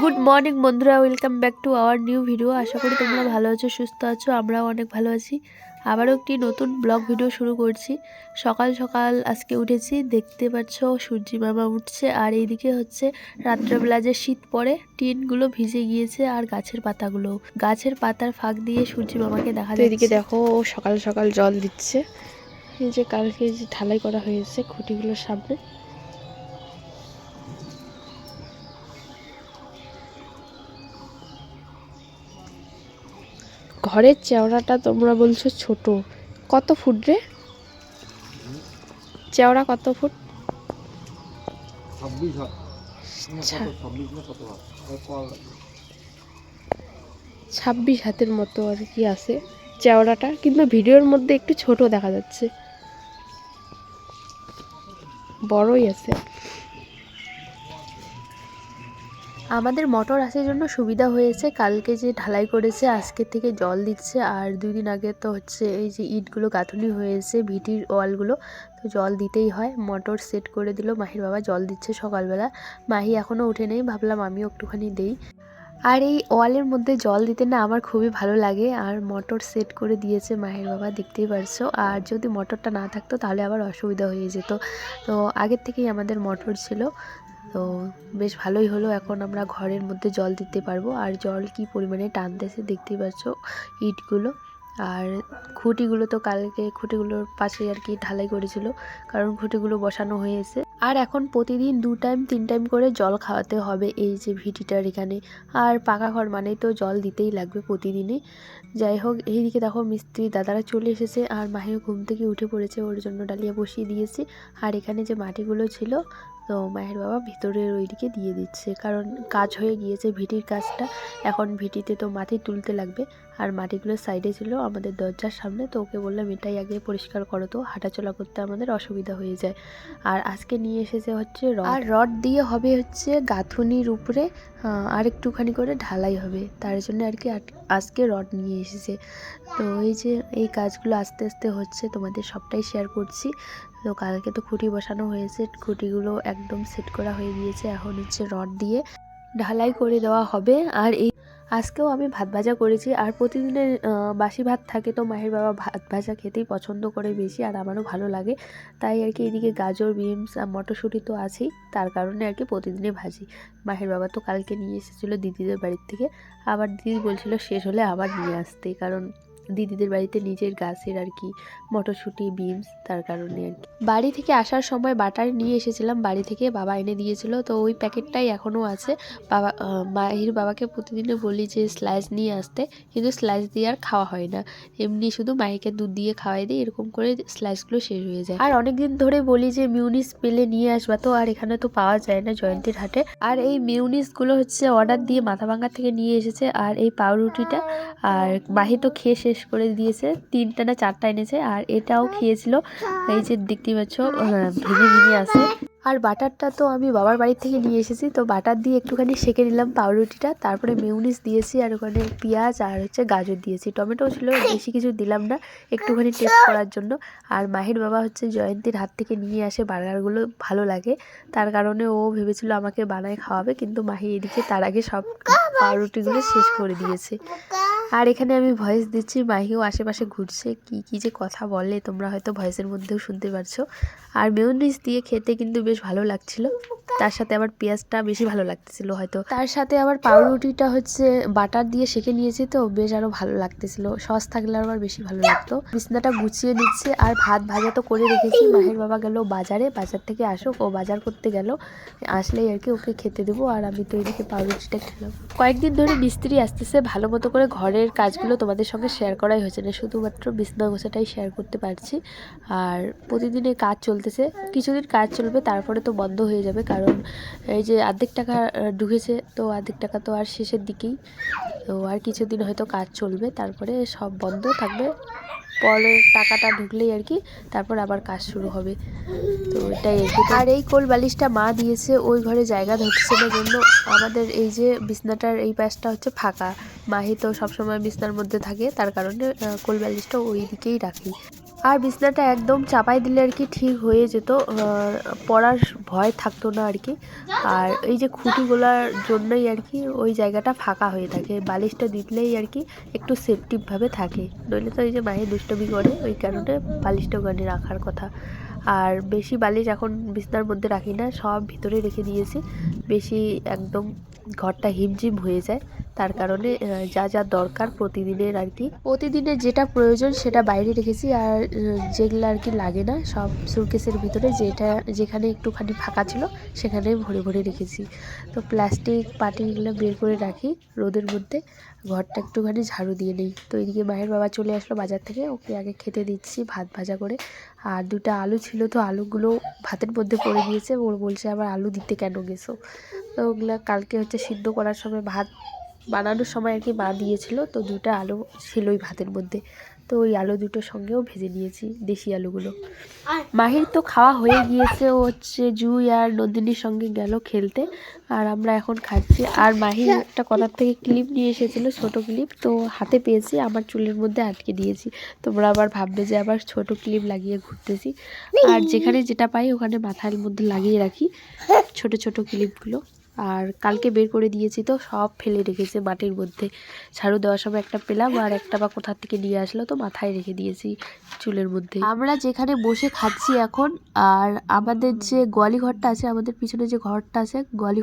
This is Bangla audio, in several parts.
গুড মর্নিং বন্ধুরা। Welcome back to our new video আশা করি তোমরা ভালো আছো সুস্থ আছো আমরাও অনেক ভালো আছি। আবারও একটি নতুন ব্লগ ভিডিও শুরু করছি। সকাল সকাল আজকে উঠেছি দেখতে পাচ্ছ সূর্যি মামা উঠছে আর এইদিকে হচ্ছে রাত্রেবেলা যে শীত পড়ে টিনগুলো ভিজে গিয়েছে আর গাছের পাতাগুলো। গাছের পাতার ফাঁক দিয়ে সূর্যি মামাকে দেখা যায় এদিকে দেখো ও সকাল সকাল জল দিচ্ছে। এই যে কালকে যে ঢালাই করা হয়েছে খুঁটিগুলোর সামনে। ঘরের চেওড়াটা তোমরা বলছো ছোট। কত ফুট রে? চেওড়া কত ফুট? ছাব্বিশ আচ্ছা। ছাব্বিশ হাতের মতো আর কি আছে চেওড়াটা কিন্তু ভিডিওর মধ্যে একটু ছোট দেখা যাচ্ছে। বড়ই আছে। আমাদের মোটর আসার জন্য সুবিধা হয়েছে। কালকে যে ঢালাই করেছে, আজকে থেকে জল দিচ্ছে। আর দুই দিন আগে তো হচ্ছে এই যে ইটগুলো গাঁথনি হয়েছে, ভিটির ওয়ালগুলো, তো জল দিতেই হয়। মোটর সেট করে দিল মাহির বাবা, জল দিচ্ছে সকালবেলা। মাহি এখনও উঠে নেই, ভাবলাম আমিও একটুখানি দেই। আর এই ওয়ালের মধ্যে জল দিতে না আমার খুবই ভালো লাগে। আর মোটর সেট করে দিয়েছে মাহির বাবা, দেখতেই পারছ। আর যদি মোটরটা না থাকতো, তাহলে আবার অসুবিধা হয়ে যেত। তো আগের থেকেই আমাদের মোটর ছিল। তো বেশ ভালোই হলো। এখন আমরা ঘরের মধ্যে জল দিতে পারব। আর জল কি পরিমাণে টানতেছে দেখতেই পাচ্ছ ইটগুলো। আর খুঁটিগুলো তো কালকে খুঁটিগুলোর পাশে আর কি ঢালাই করেছিল, কারণ খুঁটিগুলো বসানো হয়েছে। আর এখন প্রতিদিন দু টাইম তিন টাইম করে জল খাওয়াতে হবে এই যে ভিটিটার এখানে। আর পাকা ঘর মানেই তো জল দিতেই লাগবে প্রতিদিনই। যাই হোক, এইদিকে দেখো মিস্ত্রি দাদারা চলে এসেছে। আর মাহিও ঘুম থেকে উঠে পড়েছে, ওর জন্য ডালিয়া বসিয়ে দিয়েছি। আর এখানে যে মাটিগুলো ছিল তো মায়ের বাবা ভিতরের ওইদিকে দিয়ে দিচ্ছে। কারণ কাজ হয়ে গিয়েছে ভিটির কাজটা। এখন ভিটিতে তো মাটি তুলতে লাগবে। আর মাটিগুলো সাইডে ছিল আমাদের দরজার সামনে। তো ওকে বললাম, এটাই আগে পরিষ্কার করো তো। হাঁটাচলা করতে আমাদের অসুবিধা হয়ে যায়। আর আজকে নিয়ে এসেছে হচ্ছে রড। আর রড দিয়ে হবে হচ্ছে গাঁথুনির উপরে আর একটুখানি করে ঢালাই হবে। তার জন্য আর কি আজকে রড নিয়ে এসেছে। তো এই যে এই কাজগুলো আস্তে আস্তে হচ্ছে, তোমাদের সবটাই শেয়ার করছি। তো কালকে তো খুঁটি বসানো হয়েছে, খুঁটিগুলো একদম সেট করা হয়ে গিয়েছে। এখন হচ্ছে রড দিয়ে ঢালাই করে দেওয়া হবে। আর এই আজকেও আমি ভাত ভাজা করেছি। আর প্রতিদিনের বাসি ভাত থাকে তো মায়ের বাবা ভাত ভাজা খেতেই পছন্দ করে বেশি আর আমারও ভালো লাগে। তাই আর কি এদিকে গাজর, বিনস আর মটরশুঁটি তো আছেই। তার কারণে আর কি প্রতিদিনই ভাজি। মাহের বাবা তো কালকে নিয়ে এসেছিল দিদিদের বাড়ির থেকে। আবার দিদি বলছিল শেষ হলে আবার নিয়ে আসতে। কারণ দিদিদের বাড়িতে নিজের গাছের আর কি মটরশুঁটি, বিনস তার কারণে আর কি। বাড়ি থেকে আসার সময় বাটার নিয়ে এসেছিলাম। বাড়ি থেকে বাবা এনে দিয়েছিল। তো ওই প্যাকেটটাই এখনও আছে। বাবা মাহির বাবাকে প্রতিদিনে বলি যে স্লাইস নিয়ে আসতে। কিন্তু স্লাইস দিয়ে আর খাওয়া হয় না। এমনি শুধু মাহিকে দুধ দিয়ে খাওয়াই দিই। এরকম করে স্লাইসগুলো শেষ হয়ে যায়। আর অনেক দিন ধরে বলি যে মিউনিস পেলে নিয়ে আসবা তো। আর এখানে তো পাওয়া যায় না জয়ন্তীর হাটে। আর এই মিউনিসগুলো হচ্ছে অর্ডার দিয়ে মাথাভাঙ্গা থেকে নিয়ে এসেছে। আর এই পাউরুটিটা। আর মাহি তো খেয়ে করে দিয়েছে তিনটা না চারটা এনেছে আর এটাও খেয়েছিল। এই যে দেখতেই পাচ্ছ আহ, ভেঙে ভেঙে আছে। আর বাটারটা তো আমি বাবার বাড়ি থেকে নিয়ে এসেছি তো বাটার দিয়ে একটুখানি সেঁকে নিলাম পাউরুটিটা তারপরে মেউনিস দিয়েছি আর ওখানে পেঁয়াজ আর হচ্ছে গাজর দিয়েছি। টমেটো ছিল বেশি কিছু দিলাম না একটুখানি টেস্ট করার জন্য। আর মাহির বাবা হচ্ছে জয়ন্তীর হাত থেকে নিয়ে আসে বার্গারগুলো ভালো লাগে। তার কারণে ও ভেবেছিল আমাকে বানায় খাওয়াবে কিন্তু মাহি এদিকে তার আগে সব পাউরুটিগুলো শেষ করে দিয়েছে। আর এখানে আমি ভয়েস দিচ্ছি, মাহিও আশেপাশে ঘুরছে, কি কি যে কথা বলে, তোমরা হয়তো ভয়েসের মধ্যেও শুনতে পারছ। আর মেয়নিজ দিয়ে খেতে কিন্তু বেশ ভালো লাগছিল, তার সাথে আবার পেঁয়াজটা বেশি ভালো লাগতেছিল হয়তো। তার সাথে আবার পাউরুটিটা হচ্ছে বাটার দিয়ে সেঁকে নিয়েছি তো, বেশ আরও ভালো লাগতেছিল, সস থাকলে আবার বেশি ভালো লাগতো। বিছনাটা গুছিয়ে নিচ্ছে, আর ভাত ভাজা তো করে রেখেছি, মাহের বাবা গেল বাজারে, বাজার থেকে আসুক, ও বাজার করতে গেল, আসলেই আর কি ওকে খেতে দেবো, আর আমি তো এদিকে পাউরুটিটা খেলাম। কয়েকদিন ধরে মিস্ত্রি আসতেছে, ভালো মতো করে ঘরের কাজগুলো তোমাদের সঙ্গে শেয়ার করাই হয়েছে। না শুধুমাত্র বিছনা গোছাটাই শেয়ার করতে পারছি। আর প্রতিদিনে কাজ চলতেছে। কিছুদিন কাজ চলবে, তারপরে তো বন্ধ হয়ে যাবে। কারণ এই যে অর্ধেক টাকা ঢুকেছে, তো অর্ধেক টাকা তো আর শেষের দিকেই। তো আর কিছুদিন হয়তো কাজ চলবে, তারপরে সব বন্ধ থাকবে। পরে টাকাটা ঢুকলেই আর কি তারপর আবার কাজ শুরু হবে। তো এটাই আর কি। আর এই কোল বালিশটা মা দিয়েছে ওই ঘরে জায়গা ধরছে না জন্য। আমাদের এই যে বিছনাটার এই পাশটা হচ্ছে ফাঁকা। মাহি তো সবসময় বিছনার মধ্যে থাকে তার কারণে কোল বালিশটা ওই দিকেই রাখি। আর বিছনাটা একদম চাপাই দিলে আর কি ঠিক হয়ে যেত পড়ার ভয় থাকতো না আর কি। আর এই যে খুঁটিগুলোর জন্যই আর কি ওই জায়গাটা ফাঁকা হয়ে থাকে, বালিশটা দিলেই আর কি একটু সেফটিভাবে থাকে। নইলে তো এই যে মায়ের দুষ্টমি করে, ওই কারণে বালিশটা ওখানে রাখার কথা। আর বেশি বালিশ এখন বিছনার মধ্যে রাখি না, সব ভিতরে রেখে দিয়েছি। বেশি একদম ঘরটা হিমঝিম হয়ে যায়। তার কারণে যা যা দরকার প্রতিদিনের আর কি। প্রতিদিনের যেটা প্রয়োজন সেটা বাইরে রেখেছি আর যেগুলো আর কি লাগে না, সব সুটকেসের ভিতরে যেটা, যেখানে একটুখানি ফাঁকা ছিল সেখানে ভরে ভরে রেখেছি। তো প্লাস্টিক পাটি এগুলো বের করে রাখি রোদের মধ্যে। ঘরটা একটুখানি ঝাড়ু দিয়ে নিই। তো এদিকে মায়ের বাবা চলে আসলো বাজার থেকে। ওকে আগে খেতে দিচ্ছি, ভাত ভাজা করে। আর দুটো আলু ছিল, তো আলুগুলো ভাতের মধ্যে পড়ে গিয়েছে। ও বলছে, আবার আলু দিতে কেন গেছো? তো ওগুলো কালকে হচ্ছে সিদ্ধ করার সময় ভাত বানানোর সময় আর কি মা দিয়েছিল, তো দুটো আলু ছিল ওই ভাতের মধ্যে। তো ওই আলু দুটোর সঙ্গেও ভেজে নিয়েছি, দেশি আলুগুলো। মাহির তো খাওয়া হয়ে গিয়েছে, ও হচ্ছে জুই আর নন্দিনীর সঙ্গে গেল খেলতে। আর আমরা এখন খাচ্ছি। আর মাহির একটা কলার থেকে ক্লিপ নিয়ে এসেছিল, ছোট ক্লিপ, তো হাতে পেয়েছি, আমার চুলের মধ্যে আটকে দিয়েছি। তোমরা আবার ভাববে যে আবার ছোট ক্লিপ লাগিয়ে ঘুরতেছি। আর যেখানে যেটা পাই ওখানে মাথার মধ্যে লাগিয়ে রাখি, ছোট ছোট ক্লিপগুলো। আর কালকে বের করে দিয়েছি তো, সব ফেলে রেখেছে মাটির মধ্যে। ঝাড়ু দেওয়ার সময় একটা পেলাম আর একটা বা কোথার থেকে নিয়ে আসলো তো মাথায় রেখে দিয়েছি চুলের মধ্যে। আমরা যেখানে বসে খাচ্ছি এখন, আর আমাদের যে গোয়ালি ঘরটা আছে, আমাদের পিছনে যে ঘরটা আছে, গোয়ালি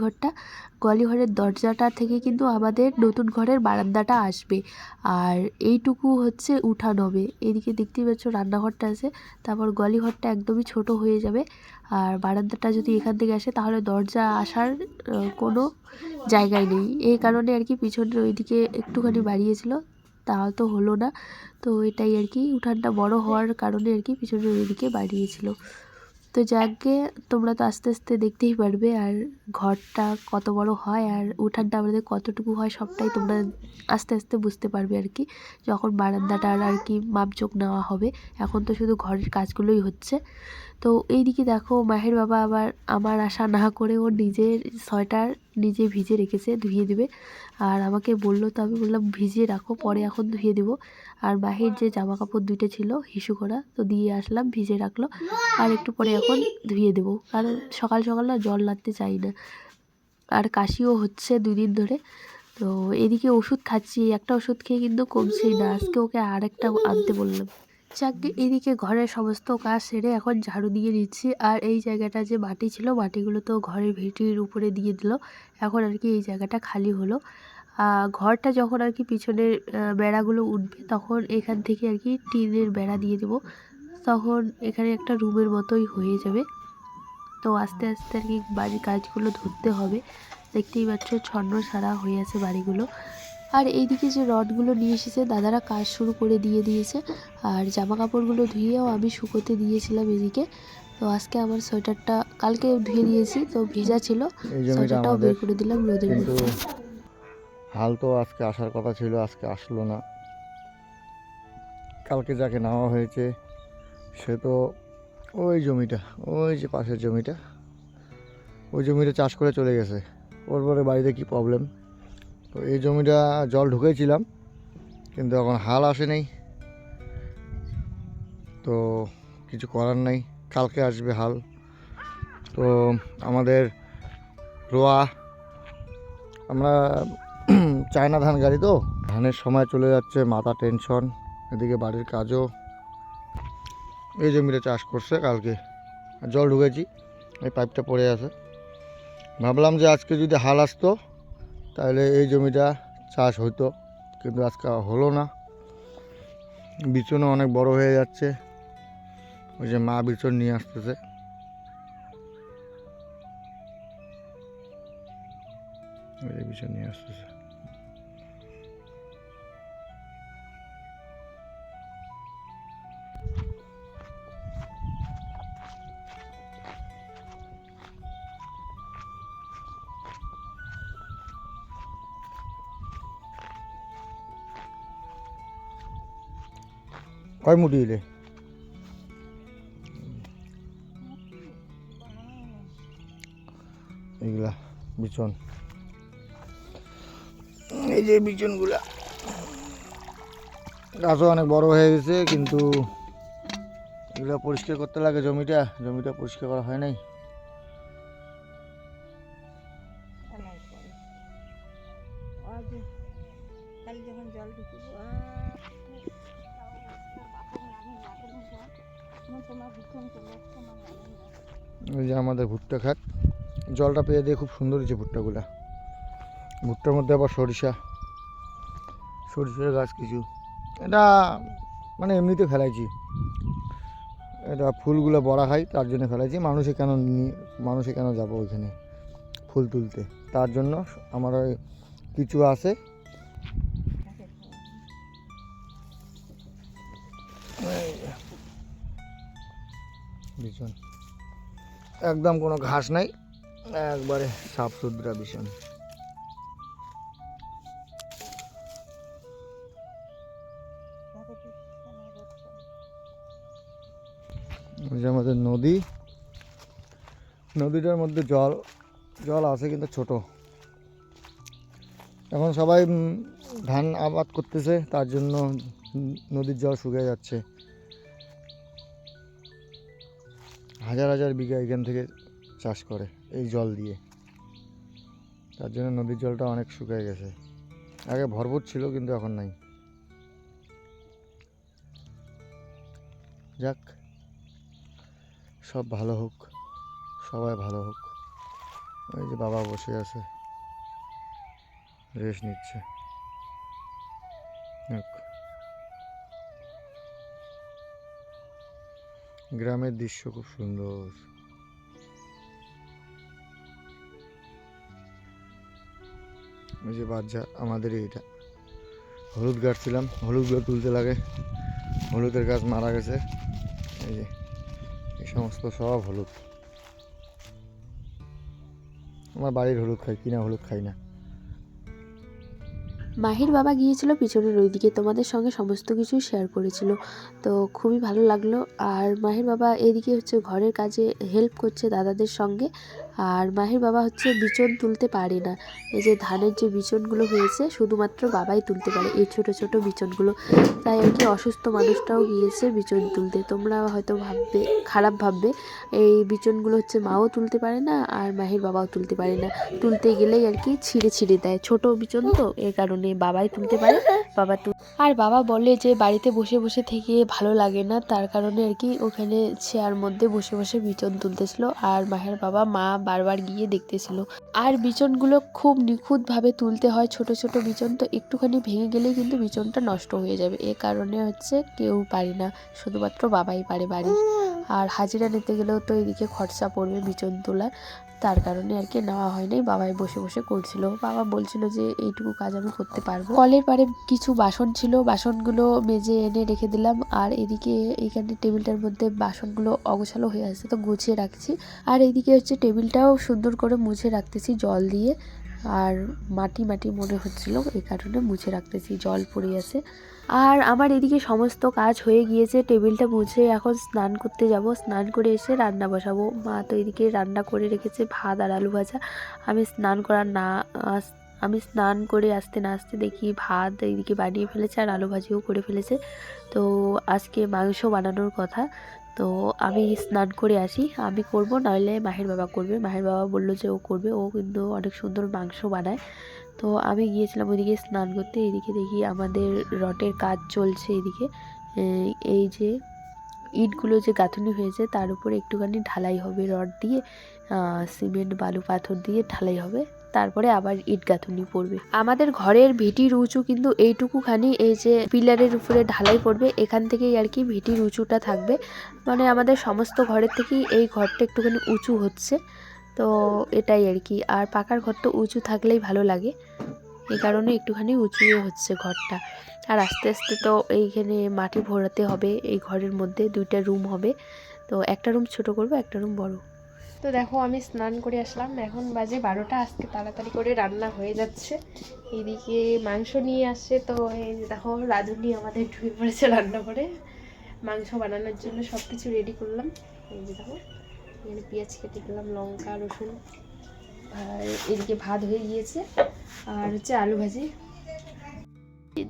ঘরটা গোয়ালি দরজাটা থেকে কিন্তু আমাদের নতুন ঘরের বারান্দাটা আসবে। আর এইটুকু হচ্ছে উঠান হবে। এদিকে দেখতেই পাচ্ছ রান্নাঘরটা আছে, তারপর গোয়ালি ঘরটা একদমই ছোট হয়ে যাবে। আর বারান্দাটা যদি এখান থেকে আসে, তাহলে দরজা আসার কোনো জায়গায় নেই। এই কারণে আর কি পিছনের ওইদিকে একটুখানি বাড়িয়েছিল, তা তো হলো না। তো এটাই আর কি, উঠানটা বড় হওয়ার কারণে আর কি পিছনের ওইদিকে বাড়িয়েছিল। তো যাকে তোমরা তো আস্তে আস্তে দেখতেই পারবে আর ঘরটা কত বড় হয় আর উঠানটা আমাদের কতটুকু হয় সবটাই তোমরা আস্তে আস্তে বুঝতে পারবে আর কি। যখন বারান্দাটার আর কি মাপজোক নেওয়া হবে, এখন তো শুধু ঘরের কাজগুলোই হচ্ছে। তো এইদিকে দেখো মাহের বাবা আবার আমার আশা না করে ও নিজের সোয়েটার নিজে ভিজে রেখেছে, ধুয়ে দেবে। আর আমাকে বলল তো, আমি বললাম, ভিজিয়ে রাখো, পরে এখন ধুয়ে দেবো। আর বাহির যে জামা কাপড় দুইটা ছিল, হিসু করা, তো দিয়ে আসলাম, ভিজে রাখল। আর একটু পরে এখন ধুয়ে দেবো, কারণ সকাল সকাল না জল লাগতে চাই না। আর কাশিও হচ্ছে দুই দিন ধরে, তো এদিকে ওষুধ খাচ্ছি, একটা ওষুধ খেয়ে কিন্তু কমছেই না, আজকে ওকে আর একটা আনতে বললাম। যাকে, এদিকে ঘরের সমস্ত কাজ সেরে এখন ঝাড়ু দিয়ে নিচ্ছি, আর এই জায়গাটা যে মাটি ছিল, মাটিগুলো তো ঘরের ভিটির উপরে দিয়ে দিল, এখন আর কি এই জায়গাটা খালি হলো। ঘরটা যখন আর কি পিছনের বেড়াগুলো উঠবে তখন এখান থেকে আর কি টিনের বেড়া দিয়ে দেবো। তখন এখানে একটা রুমের মতোই হয়ে যাবে। তো আস্তে আস্তে আর কি বাড়ির কাজগুলো ধরতে হবে। দেখতেই পাচ্ছ ছন্ন সারা হয়ে আছে বাড়িগুলো। আর এইদিকে যে রডগুলো নিয়ে এসেছে দাদারা কাজ শুরু করে দিয়ে দিয়েছে। আর জামা কাপড়গুলো ধুয়েও আমি শুকোতে দিয়েছিলাম এদিকে। তো আজকে আমার সোয়েটারটা কালকে ধুয়ে দিয়েছি তো ভিজা ছিল। সোয়েটারটাও বের করে দিলাম রোদের মধ্যে। হাল তো আজকে আসার কথা ছিল, আজকে আসলো না। কালকে যাকে নেওয়া হয়েছে, সে তো ওই জমিটা, ওই যে পাশের জমিটা, ওই জমিটা চাষ করে চলে গেছে। ওর পরে বাড়িতে কী প্রবলেম তো এই জমিটা জল ঢুকেছিলাম কিন্তু এখন হাল আসে নাই। তো কিছু করার নাই, কালকে আসবে হাল। তো আমাদের রোয়া, আমরা চায়না ধান গাড়ি তো। ধানের সময় চলে যাচ্ছে, মাথা টেনশন এদিকে বাড়ির কাজও। এই জমিটা চাষ করছে কালকে। জল ঢুকেছি, এই পাইপটা পড়ে আছে। ভাবলাম যে আজকে যদি হাল আসতো, তাহলে এই জমিটা চাষ হতো। কিন্তু আজকে হলো না। বিচনও অনেক বড় হয়ে যাচ্ছে। ওই যে মা বিচন নিয়ে আসতেছে। বিচন নিয়ে আসতেছে। কয় মুটি এলে এইগুলা বিচন। এই যে বিচনগুলা। গাছও অনেক বড় হয়ে গেছে, কিন্তু এগুলো পরিষ্কার করতে লাগে জমিটা। জমিটা পরিষ্কার করা হয় নাই। আমাদের ভুট্টা খাত জলটা পেয়ে দিয়ে খুব সুন্দর হয়েছে ভুট্টাগুলা। ভুট্টার মধ্যে আবার সরিষা, সরিষার গাছ কিছু। এটা মানে এমনিতে ফেলাইছি। এটা ফুলগুলো বড়া খাই তার জন্য ফেলাইছি। মানুষে কেন মানুষে কেন যাব ওইখানে ফুল তুলতে? তার জন্য আমার কিছু আছে। বিছন একদম কোনো ঘাস নাই, একবারে সাফ সুতরা যে আমাদের নদী, নদীটার মধ্যে জল জল আছে কিন্তু ছোট। এখন সবাই ধান আবাদ করতেছে, তার জন্য নদীর জল শুকিয়ে যাচ্ছে। হাজার হাজার বিঘা এখান থেকে চাষ করে এই জল দিয়ে। তার জন্য নদীর জলটা অনেক শুকিয়ে গেছে। আগে ভরপুর ছিল, কিন্তু এখন নাই। যাক, সব ভালো হোক, সবাই ভালো হোক। ওই যে বাবা বসে আছে রেস্ট নিচ্ছে। গ্রামের দৃশ্য খুব সুন্দর। ওই যে বাচ্চা আমাদের এইটা হলুদ গাছছিলাম হলুদগুলো তুলতে লাগে। হলুদের গাছ মারা গেছে। এই যে, এই সমস্ত সব হলুদ। আমার বাড়ির হলুদ খাই, কিনা হলুদ খাই না। মাহির বাবা গিয়েছিল পিছনের ওইদিকে, তোমাদের সঙ্গে সমস্ত কিছু শেয়ার করেছিল। তো খুবই ভালো লাগল। আর মাহির বাবা এদিকে হচ্ছে ঘরের কাজে হেল্প করছে দাদাদের সঙ্গে। আর মাহির বাবা হচ্ছে বিচন তুলতে পারে না। এই যে ধানের যে বিচনগুলো হয়েছে, শুধুমাত্র বাবাই তুলতে পারে এই ছোট ছোট বিচনগুলো। তাই আর কি অসুস্থ মানুষটাও গিয়েছে বিচন তুলতে। তোমরা হয়তো ভাববে, খারাপ ভাববে, এই বিচনগুলো হচ্ছে মাও তুলতে পারে না আর মাহির বাবাও তুলতে পারে না। তুলতে গেলেই আর কি ছিঁড়ে ছিঁড়ে দেয়। ছোট বিচন তো এর কারণে বাবাই তুলতে পারে, বাবা তুল আর বাবা বলে যে বাড়িতে বসে বসে থেকে ভালো লাগে না, তার কারণে আর কি ওখানে চেয়ার মধ্যে বসে বসে বিচন তুলতেছিল। আর মাহের বাবা, মা বারবার গিয়ে দেখতেছিল। আর বিচনগুলো খুব নিখুঁতভাবে তুলতে হয় ছোট ছোট বিচন তো একটুখানি ভেঙে গেলে কিন্তু বিচনটা নষ্ট হয়ে যাবে। এ কারণে হচ্ছে কেউ পারে না, শুধুমাত্র বাবাই পারে বাড়ির। আর হাজিরা নিতে গেলেও তো এদিকে খরচা পড়বে বিচন তোলার। তার কারণে আর কি নেওয়া হয়নি। বাবাই বসে বসে করছিল। বাবা বলছিল যে, এইটুকু কাজ আমি করতে পারব। কলের পারে কিছু বাসন ছিল। বাসনগুলো মেজে এনে রেখে দিলাম। আর এদিকে এইখানে টেবিলটার মধ্যে বাসনগুলো অগোছালো হয়ে আছে, তো গুছিয়ে রাখছি। আর এইদিকে হচ্ছে টেবিলটাও সুন্দর করে মুছে রাখতেছি জল দিয়ে। আর মাটি মাটি মনে হচ্ছিল এই কারণে মুছে রাখতেছি। জল পড়ে আছে। আর আমার এদিকে সমস্ত কাজ হয়ে গিয়েছে, টেবিলটা মুছে এখন স্নান করতে যাব। স্নান করে এসে রান্না বসাবো। মা তো এদিকে রান্না করে রেখেছে, ভাত আর আলু ভাজা। আমি স্নান করার না আমি স্নান করে আসতে না আসতে দেখি ভাত এদিকে বানিয়ে ফেলেছে আর আলু ভাজিও করে ফেলেছে। তো আজকে মাংস বানানোর কথা। তো আমি স্নান করে আসি। আমি করব নইলে মাহের বাবা করবে। মাহের বাবা বলল যে ও করবে। ও কিন্তু অনেক সুন্দর মাংস বানায়। তো আমি গিয়েছিলাম ওইদিকে স্নান করতে, এদিকে দেখি আমাদের রটের কাজ চলছে এদিকে। এই যে ইটগুলো যে গাঁথনি হয়েছে, তার উপরে একটুখানি ঢালাই হবে রড দিয়ে সিমেন্ট, বালু, পাথর দিয়ে ঢালাই হবে, তারপরে আবার ইট গাঁথনি পড়বে। আমাদের ঘরের ভিটির উঁচু কিন্তু এইটুকুখানি, এই যে পিলারের উপরে ঢালাই পড়বে, এখান থেকেই আর কি ভিটির উঁচুটা থাকবে। মানে আমাদের সমস্ত ঘরের থেকেই এই ঘরটা একটুখানি উঁচু হচ্ছে। তো এটাই আর কি। আর পাকার ঘর তো উঁচু থাকলেই ভালো লাগে। এই কারণে একটুখানি উঁচুয়ে হচ্ছে ঘরটা। আর আস্তে আস্তে তো এইখানে মাটি ভরাতে হবে, এই ঘরের মধ্যে দুইটা রুম হবে। তো একটা রুম ছোট করব, একটা রুম বড়। তো দেখো, আমি স্নান করে আসলাম। এখন বাজে বারোটা, আজকে তাড়াতাড়ি করে রান্না হয়ে যাচ্ছে। এদিকে মাংস নিয়ে আসছে তো এই দেখো রাঁধুনি আমাদের ঢুকে পড়েছে রান্না করে। মাংস বানানোর জন্য সব কিছু রেডি করলাম। এই যে দেখো। এখানে পেঁয়াজ কেটে দিলাম, লঙ্কা, রসুন, আর এদিকে ভাত হয়ে গিয়েছে, আর হচ্ছে আলু ভাজি।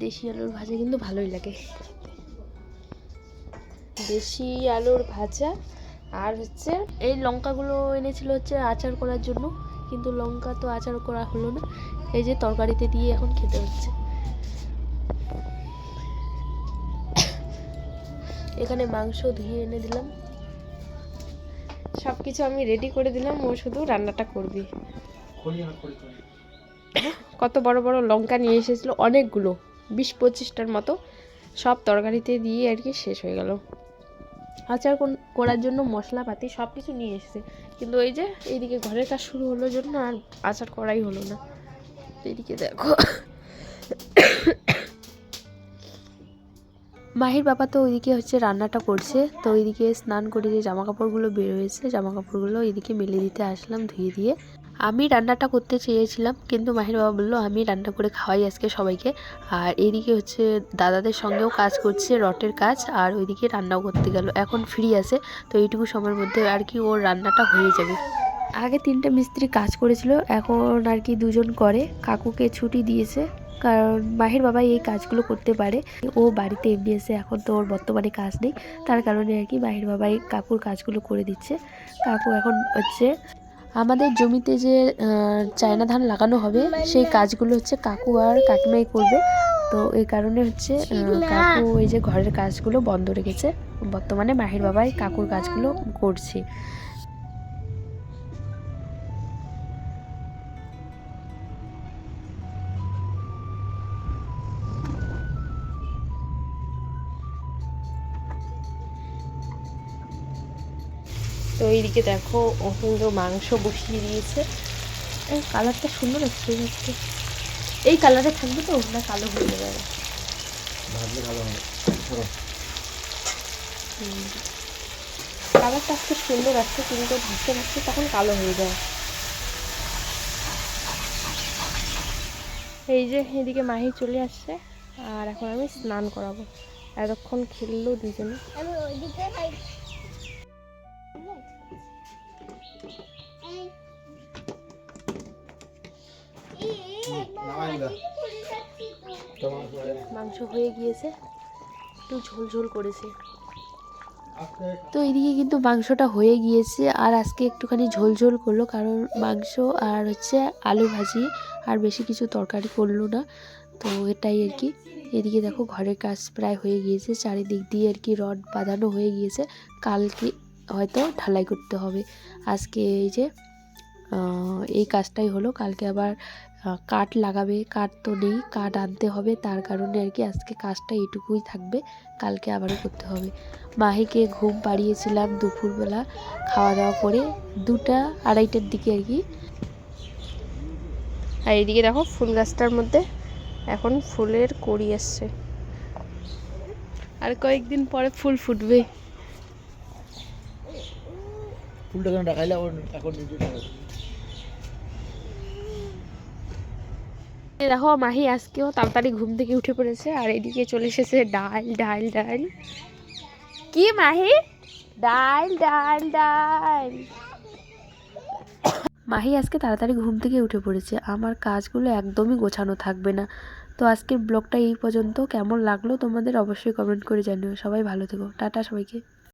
দেশি আলুর ভাজা কিন্তু ভালোই লাগে। দেশি আলুর ভাজা, আর হচ্ছে এই লঙ্কাগুলো এনেছিল হচ্ছে আচার করার জন্য, কিন্তু লঙ্কা তো আচার করা হলো না, এই যে তরকারিতে দিয়ে এখন খেতে হচ্ছে। এখানে মাংস ধুয়ে এনে দিলাম। সব কিছু আমি রেডি করে দিলাম, ও শুধু রান্নাটা করবি। কত বড় বড় লঙ্কা নিয়ে এসেছিল, অনেকগুলো, বিশ পঁচিশটার মতো, সব তরকারিতে দিয়ে আর কি শেষ হয়ে গেল। আচার করার জন্য মশলাপাতি সব কিছু নিয়ে এসেছে। কিন্তু ওই যে এইদিকে ঘরের কাজ শুরু হলো জন্য আর আচার করাই হলো না। এদিকে দেখো। মাহির বাবা তো ওইদিকে হচ্ছে রান্নাটা করছে, তো ওইদিকে স্নান করে যে জামা কাপড়গুলো বেরোয়েছে জামা কাপড়গুলো ওইদিকে মেলে দিতে আসলাম ধুয়ে দিয়ে। আমি রান্নাটা করতে চেয়েছিলাম, কিন্তু মাহির বাবা বলল, আমি রান্না করে খাওয়াই আজকে সবাইকে। আর এদিকে হচ্ছে দাদাদের সঙ্গেও কাজ করছে রটের কাজ, আর ওইদিকে রান্নাও করতে গেল। এখন ফ্রি আছে, তো এইটুকু সময়ের মধ্যে আর কি ওর রান্নাটা হয়ে যাবে। আগে তিনটে মিস্ত্রি কাজ করেছিল, এখন আর কি দুজন করে। কাকুকে ছুটি দিয়েছে কারণ মাহির বাবা এই কাজগুলো করতে পারে। ও বাড়িতে এমনি এসে এখন তো ওর বর্তমানে কাজ নেই। তার কারণে আর কি মাহির বাবাই কাকুর কাজগুলো করে দিচ্ছে। কাকু এখন হচ্ছে আমাদের জমিতে যে চায়না ধান লাগানো হবে, সেই কাজগুলো হচ্ছে কাকু আর কাকিমাই করবে। তো এই কারণে হচ্ছে কাকু এই যে ঘরের কাজগুলো বন্ধ রেখেছে। বর্তমানে মাহির বাবাই কাকুর কাজগুলো করছে। এইদিকে দেখো ও কিন্তু মাংস বসিয়ে দিয়েছে। কালারটা সুন্দর আসছে দেখতে। এই কালারে থাকবে তো না কালো হয়ে যাবে? কালারটা আজকে সুন্দর আসছে কিন্তু ভাসতে ভাসতে তখন কালো হয়ে যায়। এই যে এদিকে মাহি চলে আসছে আর এখন আমি স্নান করাবো। এতক্ষণ খেললো দুজনে। মাংস হয়ে গিয়েছে একটু ঝোল ঝোল করেছে। তো এদিকে কিন্তু মাংসটা হয়ে গিয়েছে আর আজকে একটুখানি ঝোল ঝোল করল কারণ মাংস আর হচ্ছে আলু ভাজি আর বেশি কিছু তরকারি করল না। তো এটাই আর কি। এদিকে দেখো ঘরের কাজ প্রায় হয়ে গিয়েছে চারিদিক দিয়ে আর কি রড বাঁধানো হয়ে গিয়েছে। কালকে হয়তো ঢালাই করতে হবে। আজকে এই যে এই কাজটাই হলো কালকে আবার কাঠ লাগাবে, কাঠ তো নেই, কাঠ আনতে হবে, তার কারণে আর কি আজকে কাজটা এইটুকুই থাকবে, কালকে আবারও করতে হবে। মাহিকে ঘুম পাড়িয়েছিলাম দুপুরবেলা খাওয়া দাওয়া করে দুটা আড়াইটার দিকে আর কি। আর এইদিকে দেখো ফুল গাছটার মধ্যে এখন ফুলের কড়ি আসছে। আর কয়েকদিন পরে ফুল ফুটবে। ফুলটা কেন দেখাইলে এখন নিজে এই দেখো, মাহি আজকেও তাড়াতাড়ি ঘুম থেকে উঠে পড়েছে আর এদিকে চলে এসেছে ডাল ডাল ডাল। কি মাহি? ডাল ডাল ডাল। মাহি আজকে তাড়াতাড়ি ঘুম থেকে উঠে পড়েছে। আমার কাজগুলো একদমই গোছানো থাকবে না। তো আজকের ব্লগটা এই পর্যন্ত। কেমন লাগল তোমাদের অবশ্যই কমেন্ট করে জানিও। সবাই ভালো থেকো। টাটা সবাইকে।